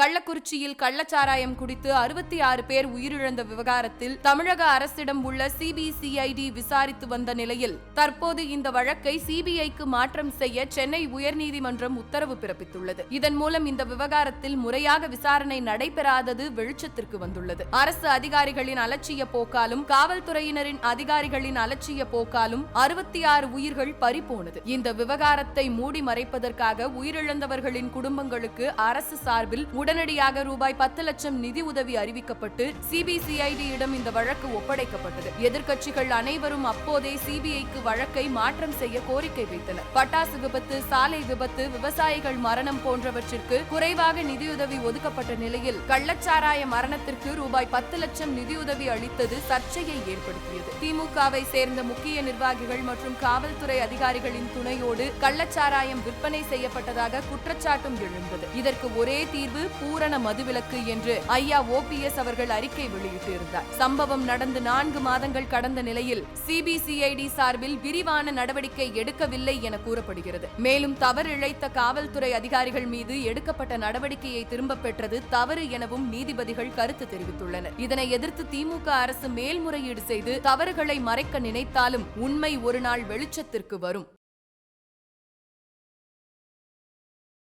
கள்ளக்குறிச்சியில் கள்ளச்சாராயம் குடித்து அறுபத்தி ஆறு பேர் உயிரிழந்த விவகாரத்தில் தமிழக அரசிடம் உள்ள சிபிசிஐடி விசாரித்து வந்த நிலையில் தற்போது இந்த வழக்கை சிபிஐக்கு மாற்றம் செய்ய சென்னை உயர்நீதிமன்றம் உத்தரவு பிறப்பித்துள்ளது. இதன் மூலம் இந்த விவகாரத்தில் முறையாக விசாரணை நடைபெறாதது வெளிச்சத்திற்கு வந்துள்ளது. அரசு அதிகாரிகளின் அலட்சிய போக்காலும் காவல்துறையினரின் அதிகாரிகளின் அலட்சிய போக்காலும் அறுபத்தி ஆறு உயிர்கள் பறிபோனது. இந்த விவகாரத்தை மூடி மறைப்பதற்காக உயிரிழந்தவர்களின் குடும்பங்களுக்கு அரசு சார்பில் உடனடியாக ரூபாய் பத்து லட்சம் நிதி உதவி அறிவிக்கப்பட்டு சிபிசிஐடியிடம் இந்த வழக்கு ஒப்படைக்கப்பட்டது. எதிர்க்கட்சிகள் அனைவரும் அப்போதே சிபிஐக்கு வழக்கை மாற்றம் செய்ய கோரிக்கை வைத்தனர். பட்டாசு விபத்து சாலை விபத்து விவசாயிகள் மரணம் போன்றவற்றிற்கு குறைவாக நிதியுதவி ஒதுக்கப்பட்ட நிலையில் கள்ளச்சாராய மரணத்திற்கு ரூபாய் பத்து லட்சம் நிதியுதவி அளித்தது சர்ச்சையை ஏற்படுத்தியது. திமுகவை சேர்ந்த முக்கிய நிர்வாகிகள் மற்றும் காவல்துறை அதிகாரிகளின் துணையோடு கள்ளச்சாராயம் விற்பனை செய்யப்பட்டதாக குற்றச்சாட்டும் எழுந்தது. இதற்கு ஒரே தீர்வு பூரண மதுவிலக்கு என்று ஐயா ஓபிஎஸ் அவர்கள் அறிக்கை வெளியிட்டிருந்தார். சம்பவம் நடந்து நான்கு மாதங்கள் கடந்த நிலையில் சிபிசிஐடி சார்பில் விரிவான நடவடிக்கை எடுக்கவில்லை என கூறப்படுகிறது. மேலும் தவறு இழைத்த காவல்துறை அதிகாரிகள் மீது எடுக்கப்பட்ட நடவடிக்கையை திரும்பப் பெற்றது தவறு எனவும் நீதிபதிகள் கருத்து தெரிவித்துள்ளனர். இதனை எதிர்த்து திமுக அரசு மேல்முறையீடு செய்து தவறுகளை மறைக்க நினைத்தாலும் உண்மை ஒரு நாள் வெளிச்சத்திற்கு வரும்.